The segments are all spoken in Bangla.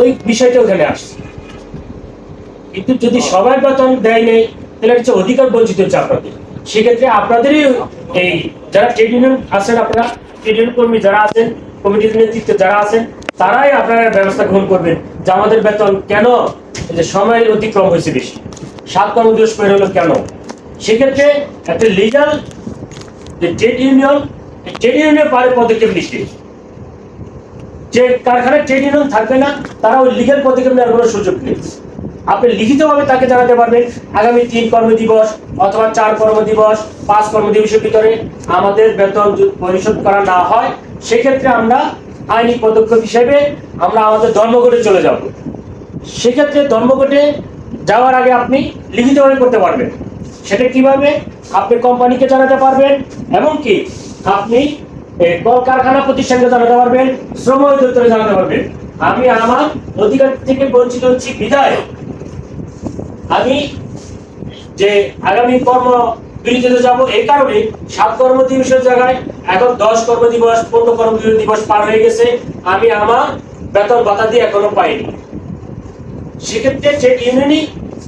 ওই বিষয়টা ওখানে আসছে। কিন্তু যদি সবাই বেতন দেয় নেই, তাহলে হচ্ছে অধিকার বঞ্চিত হচ্ছে আপনাদের। সেক্ষেত্রে আপনাদেরই এই যারা ট্রেড ইউনিয়ন আছেন আপনারা, ট্রেড ইউনিয়ন কর্মী যারা আছেন, কমিটির নেতৃত্বে যারা আছেন, তারাই আপনারা ব্যবস্থা গ্রহণ করবেন যে আমাদের বেতন কেন যে সময়ের অতিক্রম হয়েছে বেশি। সাত কর্মদিবস পের হলো কেন? সেক্ষেত্রে একটা লিগাল যে ট্রেড ইউনিয়ন ট্রেড ইউনিয়ন পারে পদক্ষেপ নিচ্ছে যে কারখানায় ট্রেড ইউনিয়ন থাকবে না, তারা ওই লিগেল পদক্ষেপ নেওয়ার কোনো সুযোগ নেই। আপনি লিখিতভাবে তাকে জানাতে পারবেন, আগামী তিন কর্মদিবস অথবা চার কর্মদিবস, পাঁচ কর্মদিবসের ভিতরে আমাদের বেতন পরিশোধ করা না হয়, সেক্ষেত্রে আমরা আইনি পদক্ষেপ হিসেবে আমরা আমাদের ধর্মঘটে চলে যাব। সেক্ষেত্রে ধর্মঘটে যাওয়ার আগে আপনি লিখিতভাবে করতে পারবেন। সেটা কীভাবে? আপনি কোম্পানিকে জানাতে পারবেন এমনকি আপনি কলকারখানা প্রতিষ্ঠানকে জানাতে পারবেন, শ্রম অধিদপ্তরে জানাতে পারবেন। আমি আমার অধিকার থেকে বঞ্চিত হচ্ছি আমি যে আগামী কর্ম বিরতিতে যাব এই কারণে সাত জায়গায় এখন দশ কর্ম দিবস পনেরো কর্ম দিবস পার হয়ে গেছে। আমি আমার বেতন ভাতা দিয়ে এখনও পাইনি। সেক্ষেত্রে ট্রেড ইউনিয়নই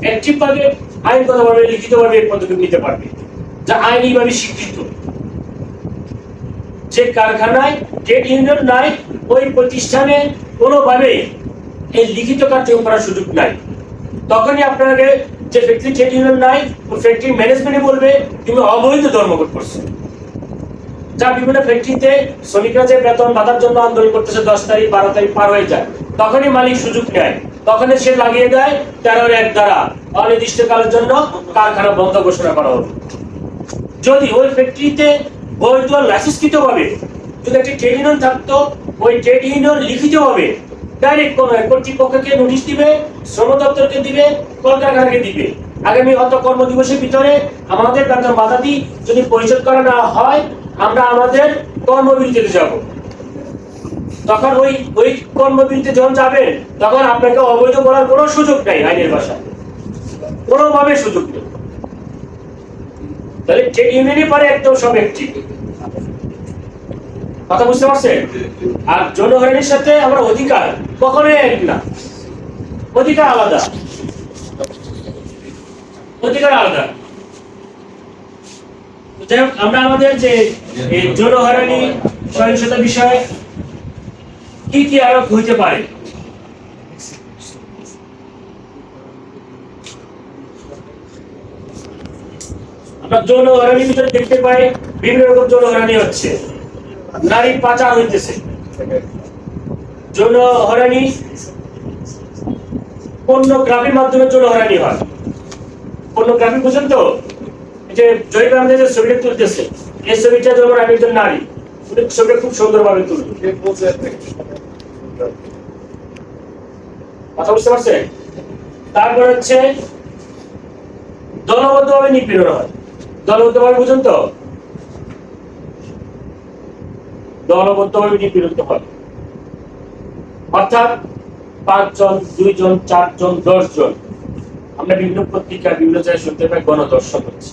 অ্যাক্টিভ ভাবে আইনগতভাবে, লিখিতভাবে পদক্ষেপ নিতে পারবে, যা আইনিভাবে স্বীকৃত। যে কারখানায় ট্রেড ইউনিয়ন নাই, ওই প্রতিষ্ঠানে কোনোভাবে এই লিখিত কার্যক্রম করার সুযোগ নাই। তখনই আপনাকে যে ফ্যাক্টরি ট্রেড ইউনিয়ন নাই ওই ফ্যাক্টরি ম্যানেজমেন্টে বলবে, তুমি অবৈধ ধর্মঘট করছ। যা বিভিন্ন ফ্যাক্টরিতে শ্রমিকরা যে বেতন বাধার জন্য আন্দোলন করতেছে, দশ তারিখ, বারো তারিখ পার হয়ে যায়। তখনই মালিক সুযোগ নেয়। তখনই সে লাগিয়ে দেয় তেরোর এক দ্বারা অনির্দিষ্টকালের জন্য কারখানা বন্ধ ঘোষণা করা হবে। যদি ওই ফ্যাক্টরিতে বৈধ লাইসেন্সকৃত ভাবে যদি একটি ট্রেড ইউনিয়ন থাকতো, ওই ট্রেড ইউনিয়ন লিখিত ভাবে ডাইরেক্ট কোন কর্তৃপক্ষকে নোটিশ দিবে শ্রম দপ্তরকে দিবে, কলকারখানাকে দিবে। আগামী অত কর্মদিবসের ভিতরে আমাদের বেতন বাধাটি যদি পরিশোধ করা না হয়, আমরা আমাদের কর্মবিরতিতে যাব। তখন ওই ওই কর্মবিরতিতে যখন যাবেন, তখন আপনাকে অবৈধ করার কোনো সুযোগ নেই আইনের ভাষায়। কোনোভাবে সুযোগ নেই। তাহলে ট্রেড ইউনিয়নই পারে একদম সব একটি। কথা বুঝতে পারছেন? আর জনগণের সাথে আমরা অধিকার এক না। অধিকার আলাদা। অধিকার আলাদা। যাই হোক, আমরা আমাদের যে জনহরানি সহিংসতা বিষয়ে কি কি আরোপ হইতে পারে? আমরা যৌন ভিতরে দেখতে পাই বিভিন্ন রকম যৌন হরানি হচ্ছে। নারী পাচার হইতেছে। যৌন হরানি মাধ্যমে যৌন হরানি হয়। পণ্যগ্রাফি বুঝেন তো? যে ছবিটা তুলতেছে, এই ছবিটা যেমন আমি একজন নারী। ছবিটা খুব সুন্দরভাবে তুলবে। কথা বুঝতে তারপর হচ্ছে দলবদ্ধভাবে নিপীড়ন হয়। দলবদ্ধভাবে বুঝুন তো? দলবদ্ধভাবে নিপীড়িত হয় অর্থাৎ পাঁচজন দুইজন চারজন দশজন। আমরা বিভিন্ন পত্রিকা বিভিন্ন জায়গায় শুনতে পাই গণদর্শন হচ্ছে।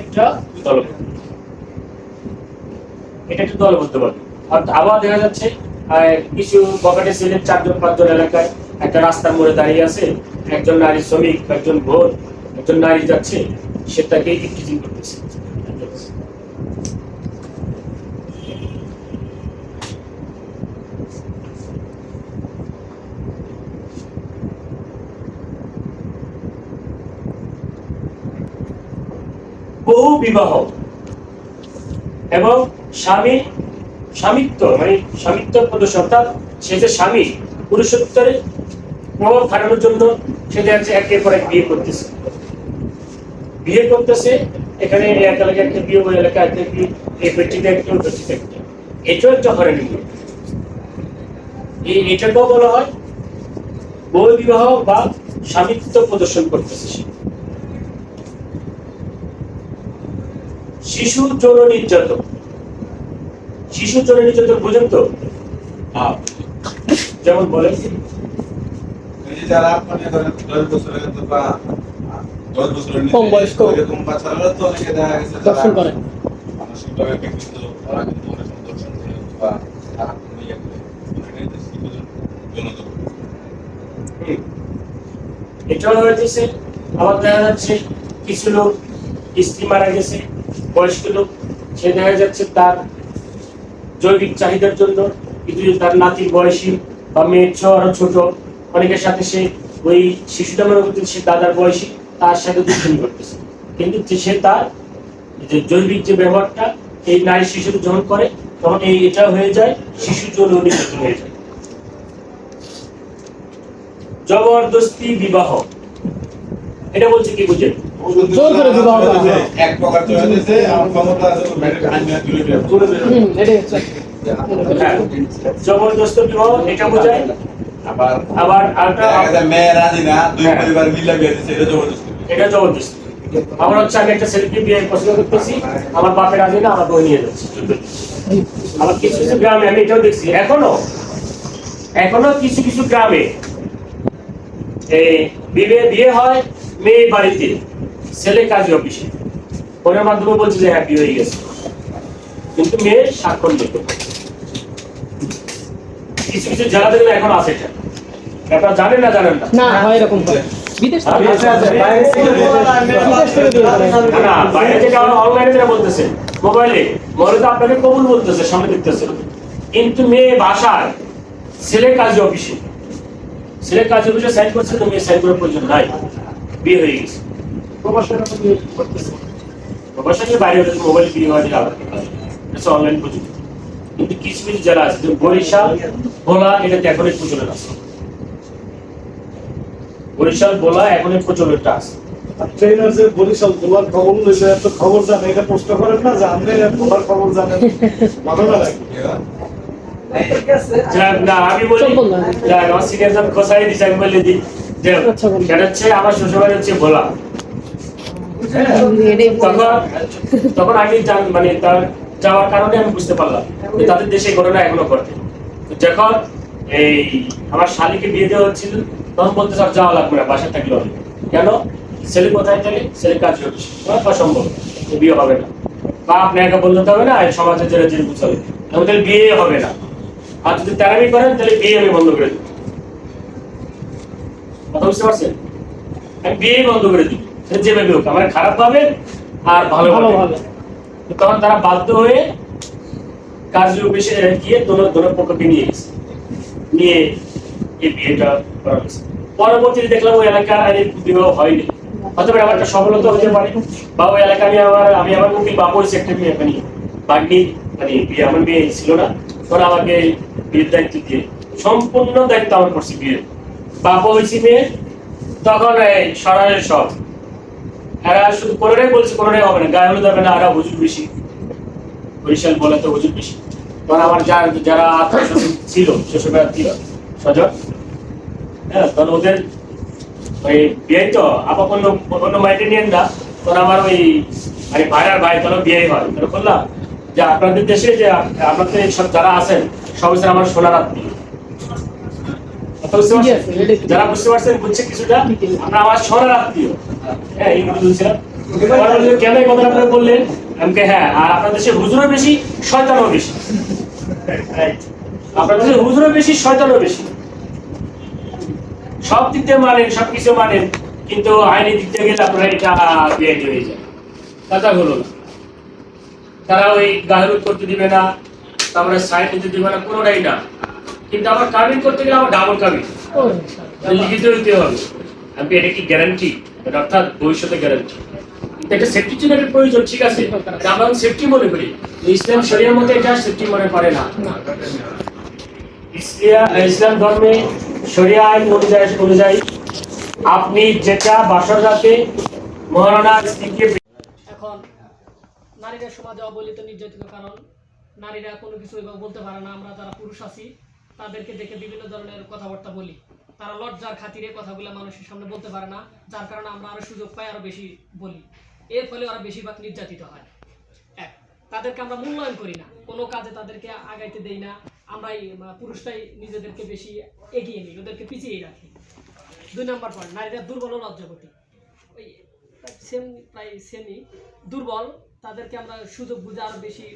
এটা একটা দলবদ্ধভাবে অর্থাৎ আবার দেখা যাচ্ছে কিছু পকেটে ছিলেন চারজন পাঁচজন এলাকায় একটা রাস্তার মোড়ে দাঁড়িয়ে আছে। একজন নারী শ্রমিক একজন ভোট একজন নারী যাচ্ছে। সে তাকে ইফটিজিং করতেছে। বহু বিবাহ এবং স্বামী স্বামিত্ব মানে স্বামিত্ব প্রদর্শন, অর্থাৎ সে যে স্বামী পুরুষোত্তরে প্রভাব খাটানোর জন্য সে দেখা একের পর এক বিয়ে করতেছে। বিয়ে করতেছে, এখানে একটা বিয়ে ওই একটা বিয়ে, এই এটাও একটা এই এটাকেও বলা হয় বহু বিবাহ বা স্বামিত্ব প্রদর্শন করতেছে সে। শিশু যৌন নির্যাতন। শিশু যৌন নির্যাতন বুঝেন তো? যেমন বলেন। যারা মানে ধরেন দশ বা কম বয়স্ক। দর্শন করে। এটাও হয়েছে আবার দেখা যাচ্ছে কিছু লোক স্ত্রী মারা গেছে, বয়স্ক লোক সে দেখা যাচ্ছে তার জৈবিক চাহিদার জন্য কিন্তু তার নাতির বয়সী বা মেয়ের চেয়েও আরও ছোট, অনেকের সাথে সে ওই শিশুটা মনে করতে সে দাদার বয়সী তার সাথে দুষ্কর্ম করতেছে। কিন্তু সে তার যে জৈবিক যে ব্যবহারটা এই নারী শিশুর যখন করে তখন এই এটা হয়ে যায় শিশু যৌন নির্যাতন হয়ে যায়। জবরদস্তি বিবাহ। এটা বলছে কি বুঝে? জোর করে বিবাহ এক প্রকার চলে আমার ক্ষমতা আছে হ্যাঁ জবরদস্ত বিবাহ এটা বোঝায়। আবার আবার মেয়ে রাজি না দুই। পরিবার মিলে বিয়ে দিচ্ছে এটা জবরদস্তি। এটা জবরদস্তি। আমার হচ্ছে আমি একটা ছেলেকে বিয়ে পছন্দ করতেছি, আমার বাপের রাজি না, আমার বই নিয়ে যাচ্ছে। আবার কিছু কিছু গ্রামে, আমি এটাও দেখছি, এখনও এখনও কিছু কিছু গ্রামে এই বিয়ে বিয়ে হয় মেয়ে বাড়িতে, ছেলে কাজী অফিসে। ফোনের মাধ্যমে বলছে যে হ্যাঁ বিয়ে হয়ে গেছে। কিন্তু মেয়ে স্বাক্ষর দিত কিছু কিছু জেলা দেখলে এখন আছে এটা। আপনারা জানেন না জানেন না? না, হয় এরকম হয়। বিদেশ থেকে আছে, আছে, বাইরে থেকে বিদেশ থেকে বিয়ে করে। না, না বাইরে থেকে আমরা অনলাইনে যেটা বলতেছে মোবাইলে মোবাইলে তো আপনাকে কবুল বলতেছে সামনে দেখতেছে। কিন্তু মেয়ে বাসায় ছেলে কাজী অফিসে। ছেলে কাজী অফিসে সাইন করছে তো মেয়ে সাইন করার প্রয়োজন নাই। বিয়ে হয়ে গেছে। প্রবাসীরা বিয়ে করতেছে। প্রবাসী বাইরে মোবাইল বিয়ে আলাদা অনলাইন প্রযুক্তি। কিন্তু কিছু কিছু যারা আছে বরিশাল ভোলা এটাতে এখন প্রচলন আছে। বরিশাল ভোলা এখন প্রচলনটা আছে। ট্রেনার যে বরিশাল তোমার খবর লইলে এত খবর জানে এটা প্রশ্ন করেন না যে আপনি তোমার খবর জানেন। ভালো না না আমি বলি চল বললাম। যাক, আমার সিনিয়র যখন খোসাই আমি বলে দিই যে আচ্ছা, বলুন। সেটা হচ্ছে আমার শ্বশুরবাড়ি হচ্ছে ভোলা তখন তখন আমি জান মানে তার যাওয়ার কারণে আমি বুঝতে পারলাম যে তাদের দেশে ঘটনা এখনও ঘটে। তো যখন এই আমার শালিকে বিয়ে দেওয়া হচ্ছিল তখন বলতে সব যাওয়া লাগবে না বাসায় থাকলে হবে কেন? ছেলে কোথায় থাকে ছেলে কাজ হচ্ছে। অসম্ভব বিয়ে হবে না। বা আপনি একা বলতে হবে না এই সমাজে যারা যে চলে তাহলে বিয়ে হবে না। আর যদি তেরামি করেন তাহলে বিয়ে আমি বন্ধ করে দিই কথা বুঝতে পারছেন? আমি বিয়ে বন্ধ করে দিই সেটা যেভাবে হোক আমার খারাপ ভাবে আর ভালো ভালো ভাবে। তখন তারা বাধ্য হয়ে কাজী অফিসে গিয়ে দোনো দোনো পক্ষকে নিয়ে গেছে। নিয়ে এই বিয়েটা করা হয়েছে। পরবর্তীতে দেখলাম ওই এলাকার আর এই বিবাহ হয়নি। আমার সফলতা হতে পারে। বা ওই এলাকা আমি আমার আমি আমার বাপ হয়েছে একটা মেয়ে মানে মানে বিয়ে আমার মেয়ে ছিল না। ওরা আমাকে বিয়ের দায়িত্ব দিয়ে, সম্পূর্ণ দায়িত্ব আমার করছে বিয়ে বাবা হয়েছি মেয়ে তখন সব। এরা শুধু কোনোটাই বলছে, কোনোটাই হবে না। গায়ে হলুদ হবে না এরা হুজুর বেশি। বরিশাল বলে তো হুজুর বেশি। তখন আমার যার, যারা আত্মীয় ছিল আত্মীয় স্বজন হ্যাঁ তখন ওদের ওই বিয়ে তো আবার অন্য অন্য মাইটে নিয়ে না তখন আমার ওই মানে ভাই আর ভাই তখন বিয়ে হয়। তখন বললাম যে আপনাদের দেশে যে আপনাদের সব যারা আছেন সব হচ্ছে আমার সোনার আত্মীয়। যারা বুঝতে পারছেন বুঝছে কিছুটা? আমরা আমার সোনার আত্মীয়। হ্যাঁ এইগুলো বলছিলাম। কেন এই কথাটা আপনারা বললেন? আমি কে, হ্যাঁ আর আপনার দেশে হুজুরও বেশি শয়তানও বেশি. আপনার দেশে হুজুরও বেশি শয়তানও বেশি। সব দিক দিয়ে মানেন, সব কিছু মানেন, কিন্তু আইনি দিক থেকে গেলে আপনারা এটা বিয়ে হয়ে যায়। কথা হলো না তারা ওই গাহরুদ করতে দিবে না, তারপরে সাইন নিতে দিবে না, কোনোটাই না। কিন্তু আবার কামিং করতে গেলে আবার ডাবল কামিং লিখিত হইতে হবে। আমি এটা কি গ্যারান্টি অর্থাৎ ভবিষ্যতে গ্যারান্টি একটা সেফটি একটা প্রয়োজন, ঠিক আছে? আমরা সেফটি মনে করি। ইসলাম শরিয়ার মধ্যে এটা সেফটি মনে করে না। ইসলাম ধর্মে শরিয়া আইন অনুযায়ী অনুযায়ী আপনি যেটা বাসর রাতে মহারণা স্ত্রীকে এখন নারীরা সমাজে অবহেলিত নির্যাতিত কারণ, নারীরা কোনো কিছু বলতে পারে না। আমরা যারা পুরুষ আছি, তাদেরকে দেখে বিভিন্ন ধরনের কথাবার্তা বলি। তারা লজ্জার খাতিরে কথাগুলো মানুষের সামনে বলতে পারে না, যার কারণে আমরা আরও সুযোগ পাই আরও বেশি বলি। এর ফলে ওরা বেশিরভাগ নির্যাতিত হয়। এক, তাদেরকে আমরা মূল্যায়ন করি না। কোনো কাজে তাদেরকে আগাইতে দেই না। আমরাই পুরুষটাই নিজেদেরকে বেশি এগিয়ে নিই ওদেরকে পিছিয়ে রাখি। দুই নম্বর পয়েন্ট নারীরা দুর্বল ও লজ্জাপতি ওই সেম প্রায় সেমই দুর্বল তাদেরকে আমরা সুযোগ বুঝে আরও বেশি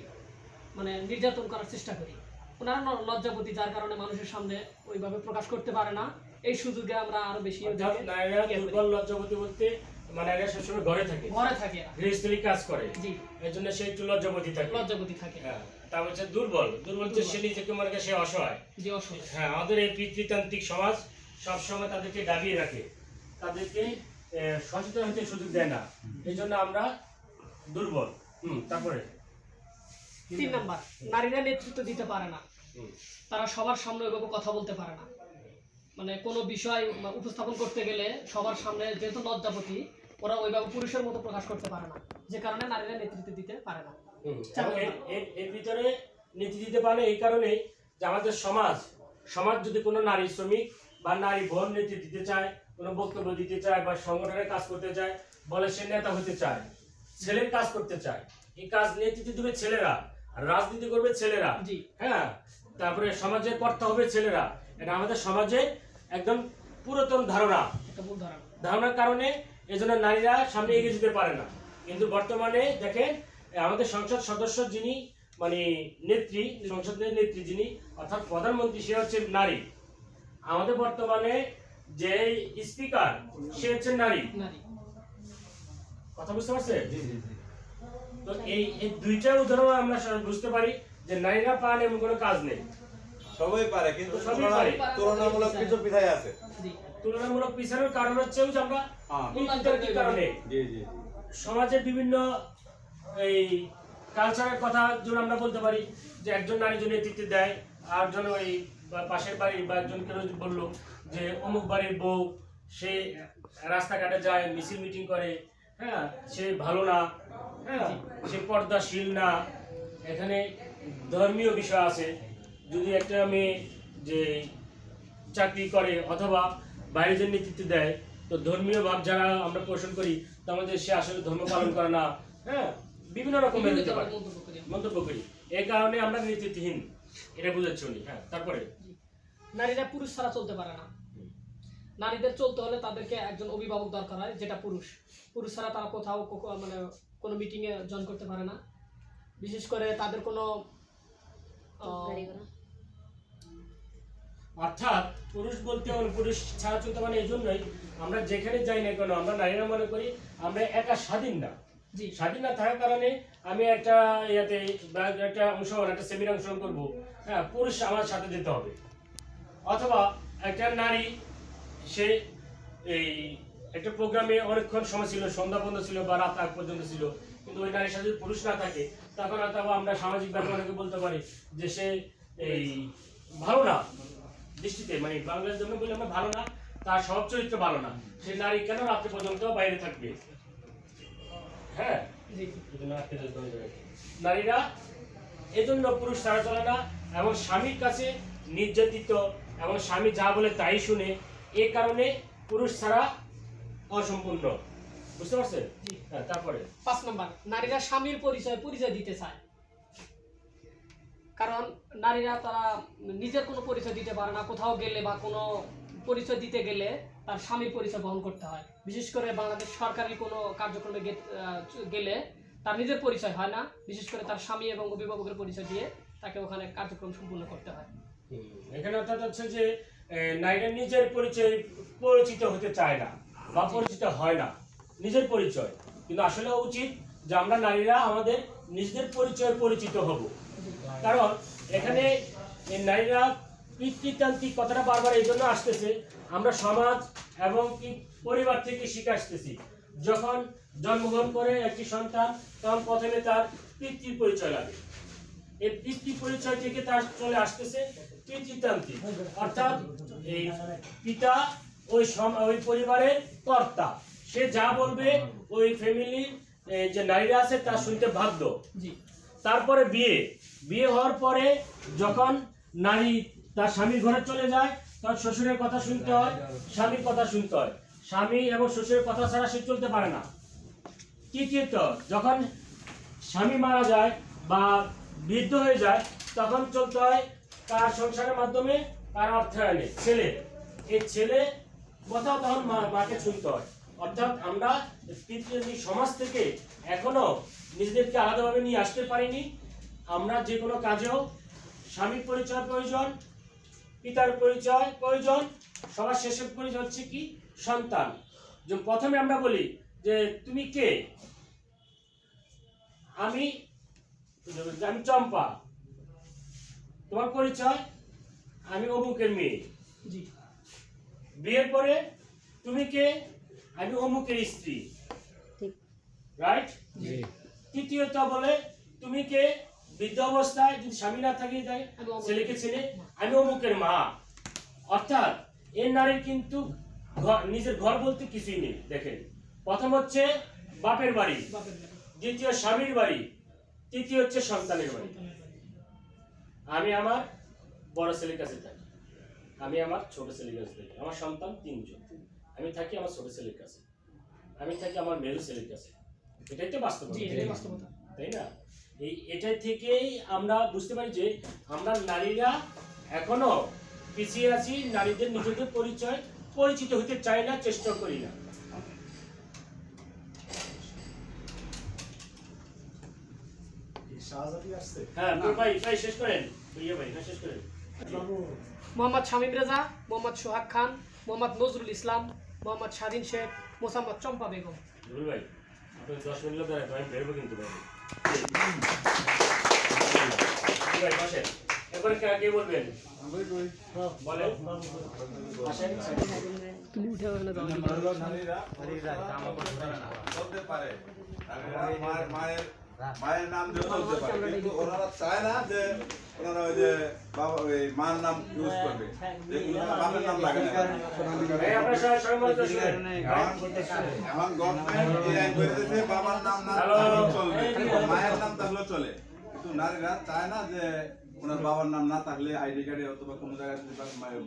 মানে নির্যাতন করার চেষ্টা করি। ওনারা লজ্জাপতি যার কারণে মানুষের সামনে ওইভাবে প্রকাশ করতে পারে না। এই সুযোগে আমরা আরও বেশি লজ্জাপতি বলতে মানে এরা সবসময় ঘরে থাকে। ঘরে থাকে এরা। গৃহস্থলী কাজ করে। জি। এর জন্য সে একটু লজ্জাপতি থাকে। লজ্জাপতি থাকে। হ্যাঁ তার হচ্ছে দুর্বল। দুর্বল হচ্ছে সে নিজেকে মনে করে সে অসহায়। যে অসুবিধা হ্যাঁ আমাদের এই পিতৃতান্ত্রিক সমাজ সবসময় তাদেরকে দাবিয়ে রাখে। তাদেরকে সচেতন হতে সুযোগ দেয় না। এই জন্য আমরা দুর্বল। হুম তারপরে? তিন নাম্বার। নারীরা নেতৃত্ব দিতে পারে না। তারা সবার সামনে ওইভাবে কথা বলতে পারে না। মানে কোনো বিষয় উপস্থাপন করতে গেলে সবার সামনে যেহেতু লজ্জাপতি ওরা ওইভাবে পুরুষের মতো প্রকাশ করতে পারে না। যে কারণে নারীরা নেতৃত্ব দিতে পারে না। এর- ভিতরে নীতি দিতে পারে এই কারণে যে আমাদের সমাজ সমাজ যদি কোনো নারী শ্রমিক বা নারী ভোট নেতৃত্ব দিতে চায় কোনো বক্তব্য দিতে চায় বা সংগঠনের কাজ করতে চায় বলে সে নেতা হতে চায় ছেলের কাজ করতে চায় এই কাজ নেতৃত্ব দেবে ছেলেরা রাজনীতি করবে ছেলেরা। হ্যাঁ? তারপরে সমাজের কর্তা হবে ছেলেরা। এটা আমাদের সমাজে একদম পুরাতন ধারণা। ধারণার কারণে এজন্য নারীরা সামনে এগিয়ে যেতে পারে না। কিন্তু বর্তমানে দেখেন আমাদের সংসদ সদস্য যিনি মানে নেত্রী সংসদের নেত্রী যিনি অর্থাৎ প্রধানমন্ত্রী সে হচ্ছে নারী। আমাদের বর্তমানে যে স্পিকার সে হচ্ছে নারী। কথা বুঝতে পারছে তো এই এই দুইটা উদাহরণ আমরা বুঝতে পারি যে নারীরা পান এমন কোনো কাজ নেই। সবাই পারে কিন্তু সবই পারে। তুলনামূলক কিছু পিঠাই আছে। জি। তুলনামূলক পিছনের কারণ হচ্ছে আমরা হ্যাঁ। কারণে? সমাজের বিভিন্ন এই কালচারের কথা যেমন আমরা বলতে পারি যে একজন নারী যদি নেতৃত্ব দেয় আর একজন ওই পাশের বাড়ির বা একজন কেউ বলল যে অমুক বাড়ির বউ সে রাস্তাঘাটে যায় মিছিল মিটিং করে হ্যাঁ সে ভালো না হ্যাঁ সে পর্দাশীল না। এখানে ধর্মীয় বিষয় আছে। যদি একটা মেয়ে যে চাকরি করে অথবা বাইরে যে নেতৃত্ব দেয় তো ধর্মীয় ভাব যারা আমরা পোষণ করি তো আমাদের সে আসলে ধর্ম পালন করে না। হ্যাঁ বিভিন্ন রকমের হতে পারে। মন্তব্য করি। এই কারণে আমরা নেতৃত্বহীন এটা বুঝাচ্ছি উনি। হ্যাঁ তারপরে? নারীরা পুরুষ ছাড়া চলতে পারে না। নারীদের চলতে হলে তাদেরকে একজন অভিভাবক দরকার হয় যেটা পুরুষ। পুরুষ ছাড়া তারা কোথাও মানে কোনো মিটিংয়ে জয়েন করতে পারে না। বিশেষ করে তাদের কোনো আহ, অর্থাৎ পুরুষ বলতে হলে পুরুষ ছাড়া চলতে মানে এই জন্যই আমরা যেখানে যাই না কেন আমরা নারীরা মনে করি আমরা একা স্বাধীন না। জি। স্বাধীন না থাকার কারণে আমি একটা ইয়াতে একটা অংশগ্রহণ একটা সেমিনার অংশগ্রহণ করব। হ্যাঁ পুরুষ আমার সাথে যেতে হবে। অথবা একটা নারী সে এই একটা প্রোগ্রামে অনেকক্ষণ সময় ছিল সন্ধ্যা পর্যন্ত ছিল বা রাত আগ পর্যন্ত ছিল কিন্তু ওই নারীর সাথে পুরুষ না থাকে তখন আবার আমরা সামাজিক ব্যাপারে বলতে পারি যে সে এই ভালো না। দৃষ্টিতে মানে বাংলার জন্য বলে আমরা ভালো না তার সব চরিত্র ভালো না। সে নারী কেন রাত্রি পর্যন্ত বাইরে থাকবে? হ্যাঁ। নারীরা এজন্য পুরুষ ছাড়া চলে না এবং স্বামীর কাছে নির্যাতিত এবং স্বামী যা বলে তাই শুনে এ কারণে পুরুষ ছাড়া অসম্পূর্ণ। বুঝতে পারছেন? হ্যাঁ তারপরে? পাঁচ নম্বর নারীরা স্বামীর পরিচয় পরিচয় দিতে চায়। কারণ নারীরা তারা নিজের কোনো পরিচয় দিতে পারে না, কোথাও গেলে বা কোনো পরিচয় দিতে গেলে তার স্বামীর পরিচয় বহন করতে হয়। বিশেষ করে বাংলাদেশ সরকারি কোনো কার্যক্রমে গেলে তার নিজের পরিচয় হয় না, বিশেষ করে তার স্বামী এবং অভিভাবকের পরিচয় দিয়ে তাকে ওখানে কার্যক্রম সম্পূর্ণ করতে হয়। এখানে অর্থাৎ হচ্ছে যে নারীরা নিজের পরিচয় পরিচিত হতে চায় না বা পরিচিত হয় না, নিজের পরিচয়। কিন্তু আসলে উচিত যে আমরা নারীরা আমাদের নিজেদের পরিচয় পরিচিত হব। কারণ এখানে নারীরা পিতৃতান্ত্রিক কথাটা বারবার এই জন্য আসতেছে, আমরা সমাজ এবং কি পরিবার থেকে শিখে আসতেছি। যখন জন্মগ্রহণ করে একটি সন্তান, তখন প্রথমে তার পিতৃ পরিচয় লাগে। এই পিতৃ পরিচয় থেকে তার চলে আসতেছে পিতৃতান্ত্রিক। অর্থাৎ এই পিতা ওই ওই পরিবারের কর্তা। সে যা বলবে ওই ফ্যামিলির যে নারীরা আছে তা শুনতে বাধ্য জি। তারপরে বিয়ে। বিয়ে হওয়ার পরে যখন নারী তার স্বামীর ঘরে চলে যায় তখন শ্বশুরের কথা শুনতে হয় স্বামীর কথা শুনতে হয়। স্বামী এবং শ্বশুরের কথা ছাড়া সে চলতে পারে না। তৃতীয়ত যখন স্বামী মারা যায় বা বৃদ্ধ হয়ে যায় তখন চলতে হয় তার সংসারের মাধ্যমে তার অর্থায়নে। ছেলে এই ছেলে কথা তখন মা- মাকে শুনতে হয়। অর্থাৎ আমরা সমাজ থেকে এখনও নিজেদেরকে আলাদাভাবে নিয়ে আসতে পারিনি। আমরা যে কোনো কাজেও স্বামীর পরিচয় প্রয়োজন পিতার পরিচয় প্রয়োজন সবার শেষের পরিচয় হচ্ছে কি? সন্তান। যে প্রথমে আমরা বলি যে তুমি কে? আমি আমি চম্পা। তোমার পরিচয়? আমি অমুকের মেয়ে। জি। বিয়ের পরে তুমি কে? আমি অমুকের স্ত্রী। রাইট তৃতীয়ত বলে তুমি কে? বৃদ্ধ অবস্থায় যদি স্বামী না থাকে ছেলেকে ছেলে আমি অমুকের মা। অর্থাৎ এর নারীর কিন্তু ঘর নিজের ঘর বলতে কিছুই নেই দেখেন। প্রথম হচ্ছে বাপের বাড়ি দ্বিতীয় স্বামীর বাড়ি তৃতীয় হচ্ছে সন্তানের বাড়ি সন্তানের বাড়ি। আমি আমার বড় ছেলের কাছে থাকি। আমি আমার ছোট ছেলের কাছে থাকি। আমার সন্তান তিনজন। আমি থাকি আমার ছোট ছেলের কাছে। আমি থাকি আমার মেরু ছেলের কাছে। এটাই তো বাস্তবতা। তাই না? এই এটাই থেকেই আমরা বুঝতে পারি যে আমরা নারীরা এখনও পিছিয়ে আছি নারীদের নিজেদের পরিচয় পরিচিত হতে চাই না চেষ্টা করি না। হ্যাঁ ভাই ভাই শেষ করেন। ভাই শেষ করেন। মোহাম্মদ শামীম রেজা মোহাম্মদ সোহাগ খান মোহাম্মদ নজরুল ইসলাম। মোহাম্মদ স্বাধীন শেখ মোসাম্মদ চম্পা বেগম। জুল ভাই আপনি দশ মিনিট লোক দাঁড়ায় আমি বেরোবো কিন্তু ভাই। জি ভাই বসেন। এরপরে কে কে বলবেন? বলেন। তুমি উঠে ওখানে যাও হলো নারীরা চলতে পারে নারীরা মায়ের মায়ের নাম দিয়ে চলতে পারে কিন্তু ওনারা চায় না যে ওনারা ওই যে বাবা ওই মার নাম ইউজ করবে যে বাবার নাম লাগে না এখন গভর্নমেন্ট এই আইন করে দিয়েছে বাবার নাম না চলবে মায়ের নাম থাকলেও চলে কিন্তু নারীরা চায় না যে ওনার বাবার নাম না থাকলে আইডি কার্ডে অথবা কোনো জায়গায় যদি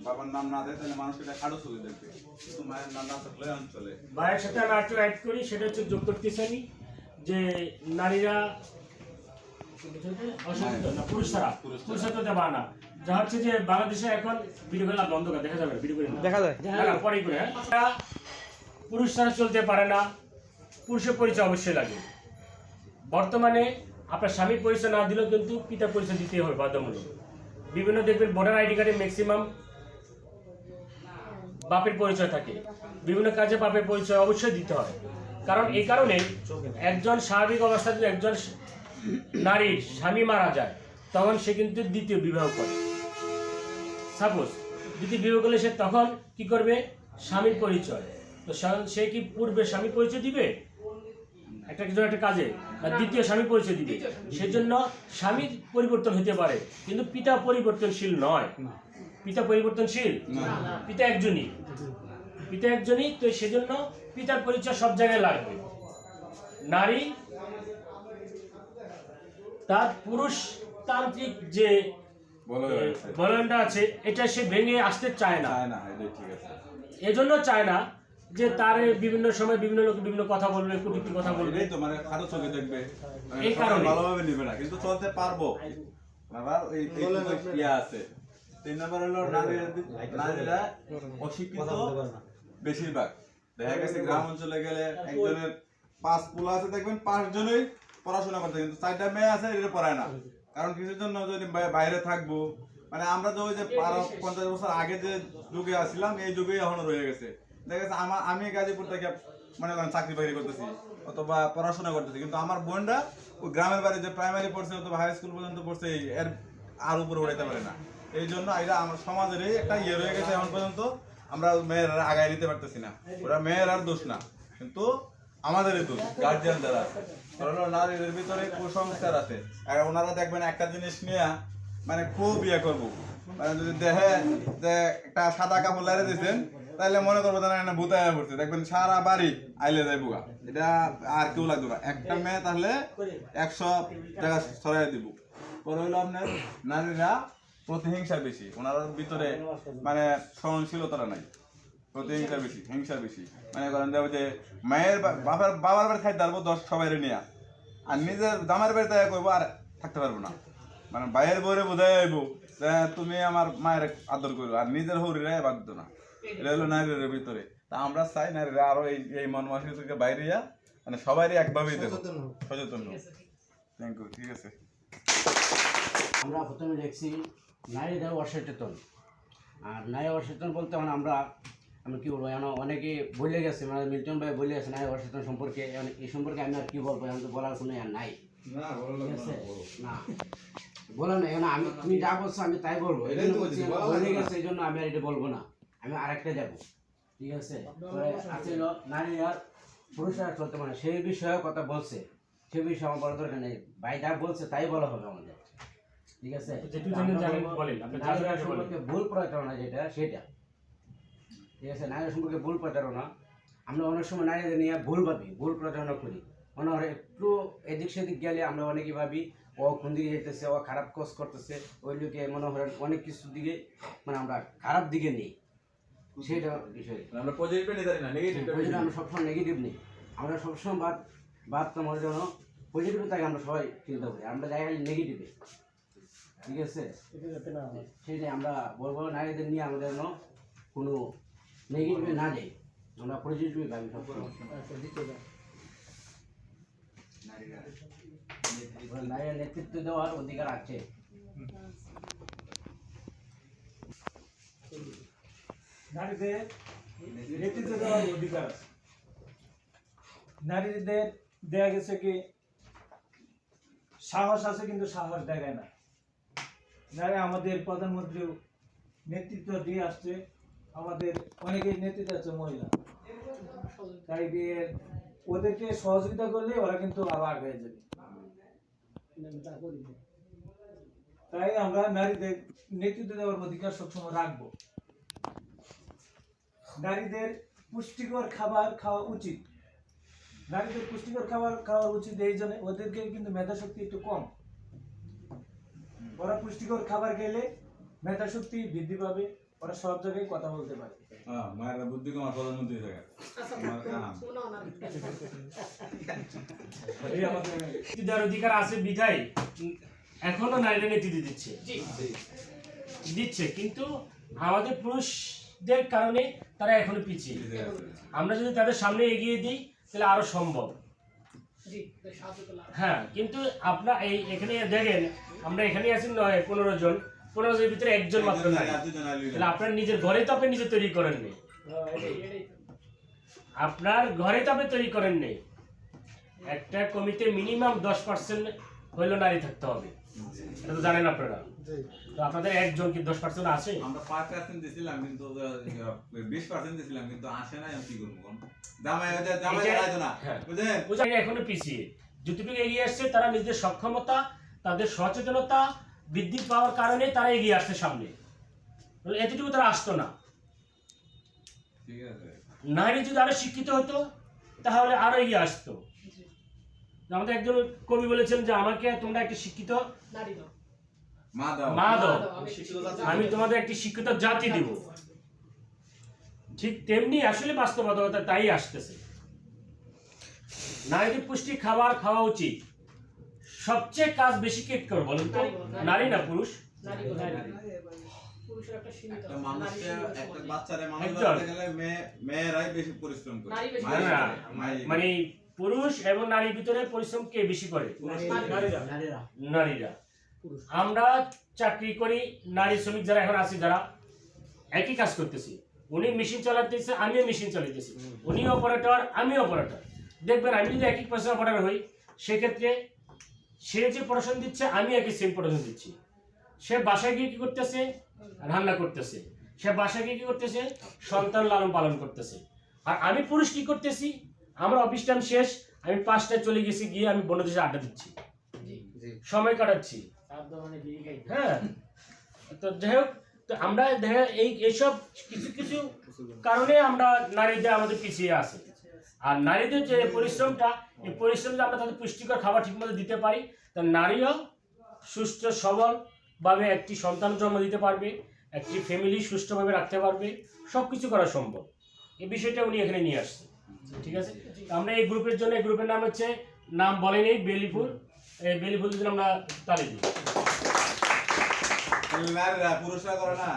বাবার নাম না দেয় তাহলে মানুষ এটা খাটো চলে দেখবে কিন্তু মায়ের নাম না থাকলে চলে ভাইয়ের সাথে আমি একটু অ্যাড করি সেটা হচ্ছে যোগ করতেছি আমি যে নারীরা অশিক্ষিত না পুরুষ ছাড়া তো দেবা না। যা হচ্ছে যে বাংলাদেশে এখন ভিডিও খেলা বন্ধ করে দেখা যাবে ভিডিও দেখা যায় পরে করে তারা পুরুষ ছাড়া চলতে পারে না পুরুষের পরিচয় অবশ্যই লাগে। বর্তমানে আপনার স্বামীর পরিচয় না দিলেও কিন্তু পিতা পরিচয় দিতেই হবে বাধ্যমূলক বিভিন্ন দেখবেন ভোটার আইডি কার্ডে ম্যাক্সিমাম বাপের পরিচয় থাকে। বিভিন্ন কাজে বাপের পরিচয় অবশ্যই দিতে হয়। কারণ এই কারণে একজন স্বাভাবিক অবস্থায় যদি একজন নারীর স্বামী মারা যায় তখন সে কিন্তু দ্বিতীয় বিবাহ করে। সাপোজ দ্বিতীয় বিবাহ করলে সে তখন কি করবে? স্বামীর পরিচয়। তো সে কি পূর্বে স্বামী পরিচয় দিবে? একটা কিছু একটা কাজে না দ্বিতীয় স্বামী পরিচয় দিবে। সেজন্য স্বামীর পরিবর্তন হতে পারে কিন্তু পিতা পরিবর্তনশীল নয়। পিতা পরিবর্তনশীল? পিতা একজনই। পিতা একজনই তো সেজন্য পিতার পরিচয় সব জায়গায় লাগবে। নারী তার পুরুষ তান্ত্রিক যে বলো হয়েছে। বলনটা আছে এটা সে ভেঙে আসতে চায় না। চায় না এটাই ঠিক আছে। এজন্য চায় না যে তার বিভিন্ন সময় বিভিন্ন লোক বিভিন্ন কথা বলবে কুটুক্তি কথা বলবে। তো মানে খাটো চোখে দেখবে। মানে এই কারণে। ভালোভাবে নিবে না কিন্তু চলতে পারব। আবার এই এই ইয়া আছে। তিন নম্বর হলো নারীরা অশিক্ষিত বেশিরভাগ। দেখা গেছে গ্রাম অঞ্চলে গেলে একজনের পাঁচ পোলা আছে দেখবেন পড়াশোনা করতে কিন্তু চারটা মেয়ে আছে এটা পড়ায় না। কারণ কিছুর জন্য যদি বাইরে থাকব মানে আমরা তো ওই যে পঞ্চাশ বছর আগে যে যুগে আসছিলাম এই যুগেই এখনও রয়ে গেছে। দেখা গেছে আমার আমি গাজীপুর থেকে মনে করেন চাকরি বাকরি করতেছি অথবা পড়াশোনা করতেছি। কিন্তু আমার বোনরা ওই গ্রামের বাড়ি যে প্রাইমারি পড়ছে অথবা হাই স্কুল পর্যন্ত পড়ছে এর আর উপরে উঠাইতে পারে না। এই জন্য এটা আমার সমাজেরই একটা ইয়ে রয়ে গেছে এখন পর্যন্ত। আমরা মেয়েরা আগায় নিতে পারতেছি না। ওরা মেয়ের আর দোষ না। কিন্তু আমাদেরই দোষ গার্জিয়ান কারণ নারীদের ভিতরে কুসংস্কার আছে। আর ওনারা দেখবেন একটা জিনিস নিয়ে মানে খুব ইয়ে করব। মানে যদি দেখে যে একটা সাদা কাপড় লাইরে দিয়েছেন তাহলে মনে করব তারা এখানে ভূতায় পড়ছে। দেখবেন সারা বাড়ি আইলে যাইবো গা। এটা আর কেউ লাগবে না। একটা মেয়ে তাহলে একশো টাকা ছড়াই দিব। পরে হইল আপনার নারীরা প্রতিহিংসা বেশি। ওনার ভিতরে মানে সহনশীলতাটা নাই। প্রতিহিংসা বেশি হিংসা বেশি। মানে করেন যে মায়ের বাবার বাবার বাড়ি খাইতে পারব দশ সবাই নিয়ে। আর নিজের দামের বাড়িতে করব আর থাকতে পারব না। মানে বাইরের বউরে বোঝাই আইব তুমি আমার মায়ের আদর করো আর নিজের হরিরা বাধ্য না। এটা হলো নারীর ভিতরে। তা আমরা চাই নারীরা আরও এই এই মন থেকে বাইরে যা মানে সবাই একভাবেই দেবো সচেতন থ্যাংক ইউ ঠিক আছে। আমরা প্রথমে লিখছি নারীদের অসচেতন। আর নারী অসচেতন বলতে মানে আমরা আমি কি বলব এখন অনেকে বলে গেছে মানে মিল্টন ভাই বলে গেছে নারী অসচেতন সম্পর্কে এই সম্পর্কে আমি আর কি বলব এখন তো বলার কোনো নাই। না বলো। না। এখন আমি তুমি যা বলছো আমি তাই বলব এই জন্য বলছি, বলে গেছে এই জন্য আমি আর এটা বলব না আমি আরেকটা যাব। ঠিক আছে? আছে নারী আর পুরুষরা চলতে মানে সেই বিষয়ে কথা বলছে সেই বিষয়ে আমার বলা দরকার নেই। ভাই যা বলছে তাই বলা হবে আমাদের। ঠিক আছে? যেটুকু জানেন জানেন বলেন আপনি যা জানেন সম্পর্কে ভুল প্রচারণা যেটা সেটা। ঠিক আছে? নারীরা সম্পর্কে ভুল প্রচারণা। আমরা অনেক সময় নারীদের নিয়ে ভুল ভাবি ভুল প্রচারণা করি। মনে হয় একটু এদিক সেদিক গেলে আমরা অনেকে ভাবি ও কোন দিকে যেতেছে ও খারাপ কাজ করতেছে ওই লোকে মনে হয় অনেক কিছু দিকে মানে আমরা খারাপ দিকে নেই। সেটা বিষয়। আমরা পজিটিভ নিতে না নেগেটিভ আমরা সবসময় নেগেটিভ নেই। আমরা সবসময় বাদ বাদ তোমার জন্য পজিটিভ থাকে আমরা সবাই চিন্তা করি আমরা যাই নেগেটিভে ঠিক আছে? সেটাই আমরা বলব নারীদের নিয়ে আমাদের যেন কোনো নেগেটিভে না যাই আমরা পজিটিভে ভাবি সবসময়। নারীরা নেতৃত্ব দেওয়ার অধিকার আছে। নারীদের নেতৃত্ব দেওয়ার অধিকার আছে। নারীদের দেয়া গেছে কি সাহস আছে কিন্তু সাহস দেখায় না। নারী আমাদের প্রধানমন্ত্রীও নেতৃত্ব দিয়ে আসছে, আমাদের অনেকেই নেতৃত্ব আছে মহিলা। তাই দিয়ে ওদেরকে সহযোগিতা করলে ওরা কিন্তু আগে হয়ে যাবে। তাই আমরা নারীদের নেতৃত্ব দেওয়ার অধিকার সবসময় রাখব। নারীদের পুষ্টিকর খাবার খাওয়া উচিত। নারীদের পুষ্টিকর খাবার খাওয়া উচিত, এই জন্য ওদেরকে কিন্তু মেধা শক্তি একটু কম। ওরা পুষ্টিকর খাবার খেলে মেধা শক্তি বৃদ্ধি পাবে ওরা সব জায়গায় কথা বলতে পারে। হ্যাঁ মায়ের বুদ্ধি কমার থাকে। আচ্ছা আমার অধিকার আছে বিধায়। এখনও নারীরা নেতৃত্ব দিচ্ছে। দিচ্ছে কিন্তু আমাদের পুরুষদের কারণে তারা এখনও পিছিয়ে। আমরা যদি তাদের সামনে এগিয়ে দিই তাহলে আরও সম্ভব। হ্যাঁ কিন্তু আপনার এই এখানে দেখেন আমরা এখানে আছি নয় পনেরো জন। পনেরো জনের ভিতরে একজন মাত্র। তাহলে আপনার নিজের ঘরে তো আপনি নিজে তৈরি করেন নেই। আপনার ঘরে তো আপনি তৈরি করেন নেই একটা কমিতে মিনিমাম দশ পার্সেন্ট হইল নারী থাকতে হবে। এটা তো জানেন আপনারা। তো আপনাদের একজন কি দশ পার্সেন্ট আছে? আমরা পাঁচ পার্সেন্ট দিছিলাম কিন্তু বিশ পার্সেন্ট দিছিলাম কিন্তু আসে নাই আমি কি করব জামাই জামাই এই যে- দাঁড়াইতো না। হ্যাঁ। বুঝলেন? পিছিয়ে। যতটুকু এগিয়ে আসছে তারা নিজেদের সক্ষমতা তাদের সচেতনতা বৃদ্ধি পাওয়ার কারণে তারা এগিয়ে আসছে সামনে। তাহলে এতটুকু তারা আসতো না। নারী যদি আরও শিক্ষিত হতো তাহলে আরও এগিয়ে আসতো। আমাদের একজন কবি বলেছেন যে আমাকে তোমরা একটি শিক্ষিত মা দাও। আমি আমি তোমাদের একটি শিক্ষিত জাতি দিব। ঠিক তেমনি আসলে বাস্তবতা তাই আসতেছে। নারীদের পুষ্টি খাবার খাওয়া উচিত। সবচেয়ে কাজ বেশি কে করে বলুন তো? নারী না পুরুষ? মানে পুরুষ এবং নারীর ভিতরে পরিশ্রম কে বেশি করে? নারীরা। আমরা চাকরি করি নারী শ্রমিক যারা এখন আছি যারা একই কাজ করতেছি। উনি মেশিন চালাতেছে আমিও মেশিন চালাতেছি উনি অপারেটর আমি অপারেটর দেখবেন আমি যদি একই পয়সা অপারেটর হই সেক্ষেত্রে সে যে পড়াশোনা দিচ্ছে আমি একই সেম পড়াশোনা দিচ্ছি। সে বাসায় গিয়ে কি করতেছে? রান্না করতেছে। সে বাসায় গিয়ে কি করতেছে? সন্তান লালন পালন করতেছে। আর আমি পুরুষ কি করতেছি? আমার অফিস টাইম শেষ আমি পাঁচটায় চলে গেছি গিয়ে আমি বন্ধুদের সাথে আড্ডা দিচ্ছি। সময় কাটাচ্ছি। হ্যাঁ। তো যাই হোক তো আমরা দেখা এই এইসব কিছু কিছু কারণে আমরা নারীদের আমাদের পিছিয়ে আছে। আর নারীদের যে পরিশ্রমটা, এই পরিশ্রম যে আমরা তাদের পুষ্টিকর খাবার ঠিকমতো দিতে পারি, তা নারীও সুস্থ সবলভাবে একটি সন্তান জন্ম দিতে পারবে, একটি ফ্যামিলি সুস্থভাবে রাখতে পারবে সব কিছু করা সম্ভব। এই বিষয়টা উনি এখানে নিয়ে আসছে ঠিক আছে? আমরা এই গ্রুপের জন্য, এই গ্রুপের নাম হচ্ছে, নাম বলেনি বেলিফুল। এই বেলিফুল যদি আমরা তালে দিই। পুরুষরা করে না।